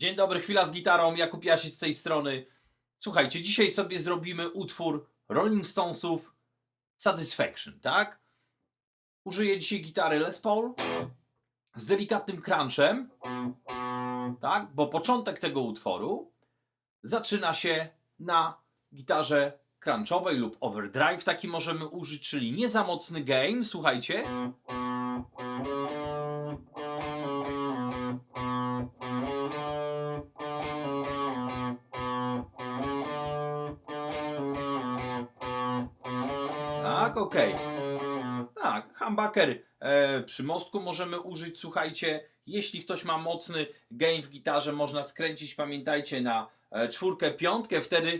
Dzień dobry, chwila z gitarą, Jakub Jasic z tej strony. Słuchajcie, dzisiaj sobie zrobimy utwór Rolling Stonesów Satisfaction, tak? Użyję dzisiaj gitary Les Paul z delikatnym crunchem, tak? Bo początek tego utworu zaczyna się na gitarze crunchowej lub overdrive, taki możemy użyć, czyli nie za mocny gain, słuchajcie. Tak, okej. Tak, humbucker e, przy mostku możemy użyć, słuchajcie, jeśli ktoś ma mocny gain w gitarze, można skręcić, pamiętajcie, na e, czwórkę, piątkę, wtedy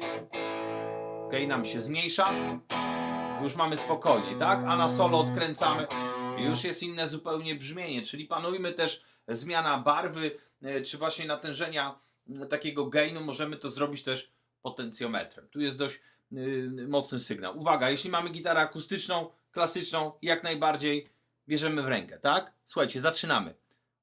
gain nam się zmniejsza, już mamy spokojnie, tak? A na solo odkręcamy, już jest inne zupełnie brzmienie, czyli panujmy też zmiana barwy, e, czy właśnie natężenia takiego gainu, możemy to zrobić też potencjometrem. Tu jest dość mocny sygnał. Uwaga, jeśli mamy gitarę akustyczną, klasyczną, jak najbardziej bierzemy w rękę, tak? Słuchajcie, zaczynamy.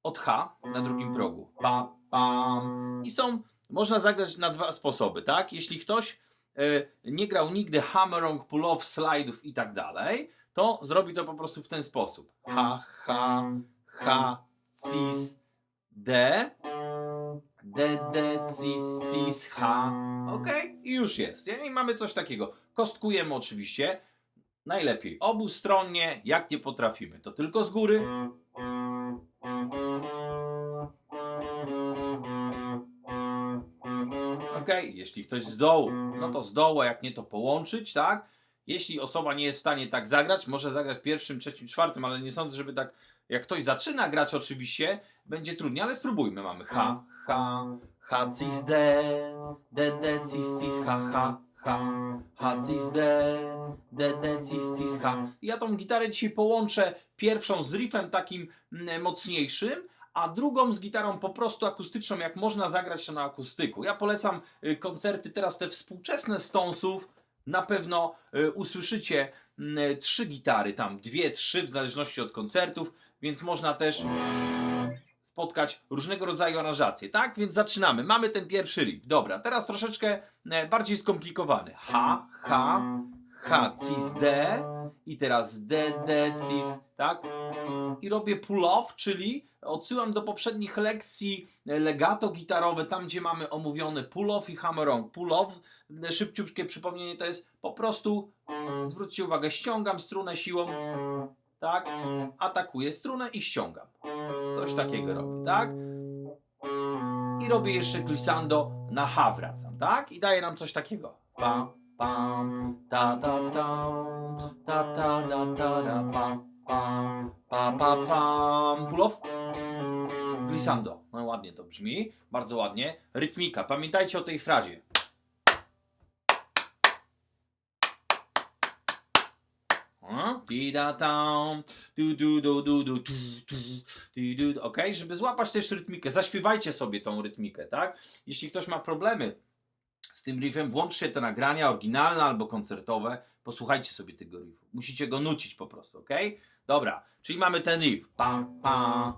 Od H na drugim progu. Pa, pam. I są, można zagrać na dwa sposoby, tak? Jeśli ktoś y, nie grał nigdy hammerong, pull-off, slajdów i tak dalej, to zrobi to po prostu w ten sposób. H, H, H, cis, D, D, D, cis, cis, H. Ok? I już jest. I mamy coś takiego. Kostkujemy oczywiście. Najlepiej obustronnie, jak nie potrafimy. To tylko z góry. Ok? Jeśli ktoś z dołu, no to z dołu, jak nie to połączyć, tak? Jeśli osoba nie jest w stanie tak zagrać, może zagrać pierwszym, trzecim, czwartym, ale nie sądzę, żeby tak, jak ktoś zaczyna grać oczywiście, będzie trudniej, ale spróbujmy. Mamy H, H, H, cis, D, D, D, cis, cis, H, H, H, H, cis, D, D, D, cis, cis, H. Ja tą gitarę dzisiaj połączę pierwszą z riffem takim mm, mocniejszym, a drugą z gitarą po prostu akustyczną, jak można zagrać to na akustyku. Ja polecam y, koncerty teraz te współczesne Stonesów, na pewno y, usłyszycie mm, trzy gitary, tam dwie, trzy, w zależności od koncertów, więc można też spotkać różnego rodzaju aranżacje, tak? Więc zaczynamy. Mamy ten pierwszy riff. Dobra, teraz troszeczkę e, bardziej skomplikowany. H, H, H, cis, D i teraz D, D, cis, tak? I robię pull-off, czyli odsyłam do poprzednich lekcji e, legato gitarowe, tam gdzie mamy omówiony pull-off i hammer-on. Pull-off, e, szybciutkie przypomnienie, to jest po prostu, zwróćcie uwagę, ściągam strunę siłą, tak? Atakuję strunę i ściągam. Coś takiego robię, tak? I robię jeszcze glissando na H wracam, tak? I daje nam coś takiego. Pa, pam, ta, ta, tam, ta, ta, ta, ta, ta, pam, pam, pa, pa, pam. Pull off. Glissando. No ładnie to brzmi, bardzo ładnie. Rytmika. Pamiętajcie o tej frazie. Ok, żeby złapać też rytmikę. Zaśpiewajcie sobie tą rytmikę, tak? Jeśli ktoś ma problemy z tym riffem, włączcie te nagrania oryginalne albo koncertowe. Posłuchajcie sobie tego riffu. Musicie go nucić po prostu, ok? Dobra, czyli mamy ten riff. Pa, pa.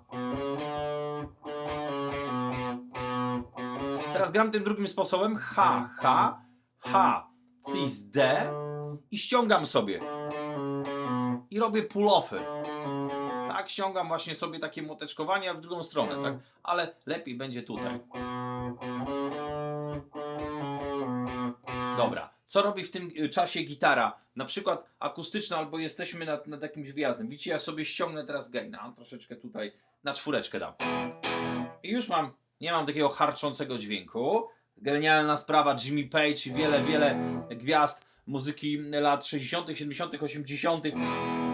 Teraz gram tym drugim sposobem. H, H, H, cis, D i ściągam sobie i robię pull-offy. Tak, ściągam właśnie sobie takie młoteczkowanie, w drugą stronę, tak? Ale lepiej będzie tutaj. Dobra. Co robi w tym y, czasie gitara? Na przykład akustyczna, albo jesteśmy nad, nad jakimś wyjazdem. Widzicie, ja sobie ściągnę teraz gaina, troszeczkę tutaj na czwóreczkę dam. I już mam, nie mam takiego harczącego dźwięku. Genialna sprawa, Jimmy Page wiele, wiele gwiazd muzyki lat 60., 70., 80.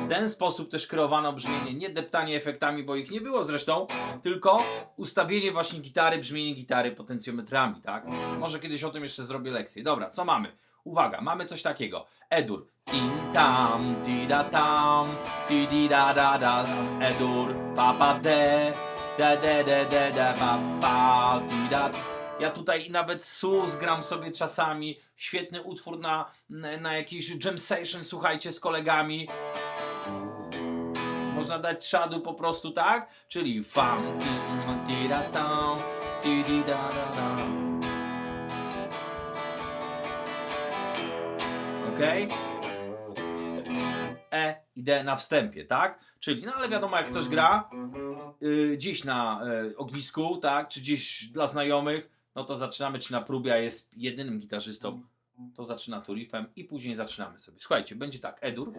W ten sposób też kreowano brzmienie, nie deptanie efektami, bo ich nie było zresztą, tylko ustawienie właśnie gitary, brzmienie gitary potencjometrami, tak? Może kiedyś o tym jeszcze zrobię lekcję. Dobra, co mamy? Uwaga, mamy coś takiego. Edur. Tin tam, di da tam, di di da da da. Edur, pa pa de, de de de de de pa pa, di da. Ja tutaj nawet sus gram sobie czasami. Świetny utwór na, na jakiś jam session, słuchajcie, z kolegami. Można dać szadu po prostu, tak? Czyli fam, ti da tam, da, da, da. Okej? E i D na wstępie, tak? Czyli, no ale wiadomo, jak ktoś gra yy, gdzieś na y, ognisku, tak? Czy gdzieś dla znajomych, no to zaczynamy, czy na próbie, a jest jedynym gitarzystą, to zaczyna tu riffem i później zaczynamy sobie. Słuchajcie, będzie tak, E-dur.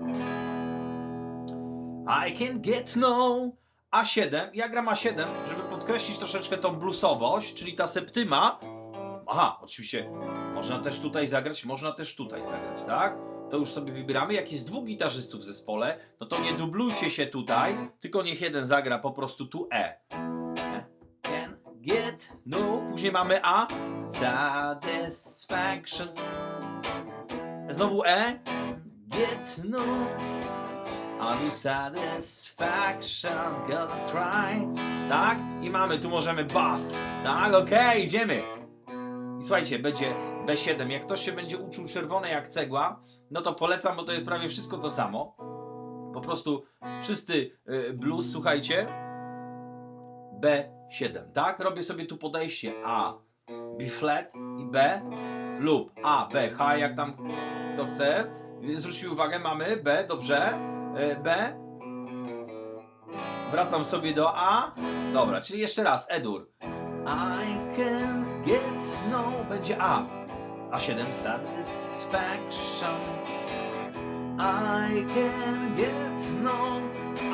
I can get no A7. Ja gram A7, żeby podkreślić troszeczkę tą bluesowość, czyli ta septyma. Aha, oczywiście można też tutaj zagrać, można też tutaj zagrać, tak? To już sobie wybieramy. Jak jest dwóch gitarzystów w zespole, no to nie dublujcie się tutaj, tylko niech jeden zagra po prostu tu E. Get no. Później mamy A. Satisfaction. Znowu E. Get no. I'll satisfaction, gonna try. Tak? I mamy, tu możemy bas. Tak, okej, idziemy. I słuchajcie, będzie B7. Jak ktoś się będzie uczył czerwone jak cegła, no to polecam, bo to jest prawie wszystko to samo. Po prostu czysty y, blues, słuchajcie. B7, tak? Robię sobie tu podejście A, B flat i B lub A, B, H, jak tam kto chce. Zwróćcie uwagę, mamy B, dobrze. Y, B. Wracam sobie do A. Dobra, czyli jeszcze raz, E-dur. I can get no, będzie A. A7 satisfaction. I can get no.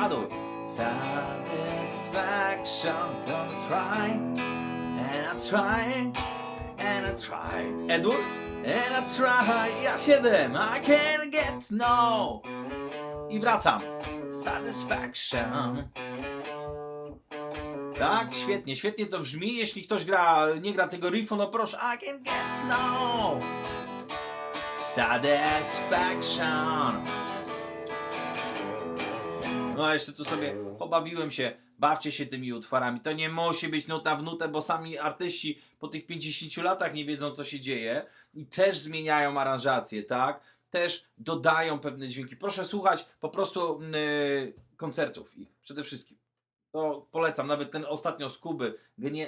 A-dur. Satisfaction. Gonna try. And I try. And I try. E-dur. And I try. A7. I can get no. I wracam. Satisfaction. Tak, świetnie, świetnie to brzmi. Jeśli ktoś gra, nie gra tego riffu, no proszę. I can get no. Satisfaction. No, a jeszcze tu sobie pobawiłem się. Bawcie się tymi utworami. To nie musi być nuta w nutę, bo sami artyści po tych 50 latach nie wiedzą, co się dzieje i też zmieniają aranżację, tak? Też dodają pewne dźwięki. Proszę słuchać po prostu yy, koncertów ich przede wszystkim. To polecam, nawet ten ostatnio z Kuby,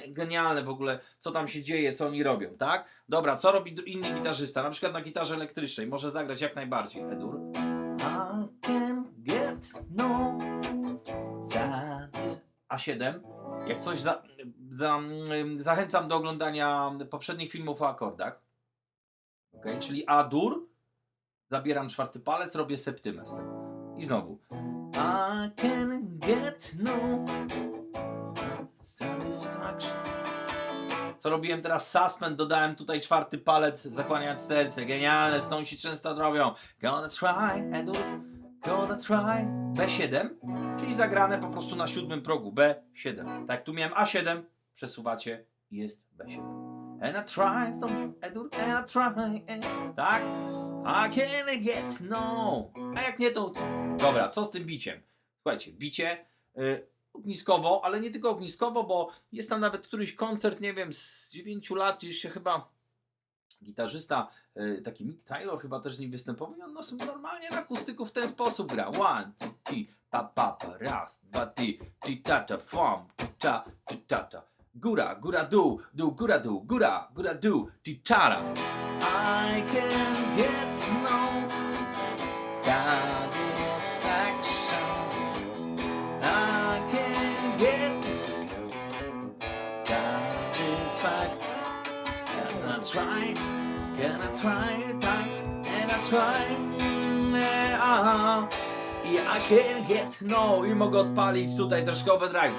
genialne w ogóle, co tam się dzieje, co oni robią, tak? Dobra, co robi inny gitarzysta? Na przykład na gitarze elektrycznej, może zagrać jak najbardziej, Edur. I can get no satis- A7. Jak coś za, za, mm, zachęcam do oglądania poprzednich filmów o akordach. Ok, czyli A-dur, zabieram czwarty palec, robię septymę z tego. I znowu. I can get no satisfaction. Co robiłem teraz? Suspend, dodałem tutaj czwarty palec, zakłaniając serce. Genialne, Stonesi często to robią. Gonna try, Edu, gonna try. B7, czyli zagrane po prostu na siódmym progu. B7. Tak, tu miałem A7, przesuwacie i jest B7. And I try, Edu, and I try. Tak? I can't get no. A jak nie, to. Dobra, co z tym biciem? Słuchajcie, bicie y, ogniskowo, ale nie tylko ogniskowo, bo jest tam nawet któryś koncert, nie wiem, z 9 lat, gdzieś się chyba gitarzysta, y, taki Mick Taylor chyba też z nim występował i on nas normalnie na akustyku w ten sposób gra. One, two, three, pa, pa, pa, raz, dwa, three, ti, tata, fam, ti, ta, ti, tata. Góra, góra, dół, dół, góra, dół, góra, góra, dół, ti, tara. I can get no try, try, and I try. Yeah. I I can get no i mogę odpalić tutaj troszkę overdrive.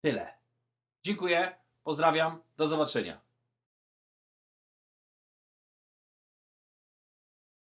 Tyle. Dziękuję, pozdrawiam, do zobaczenia.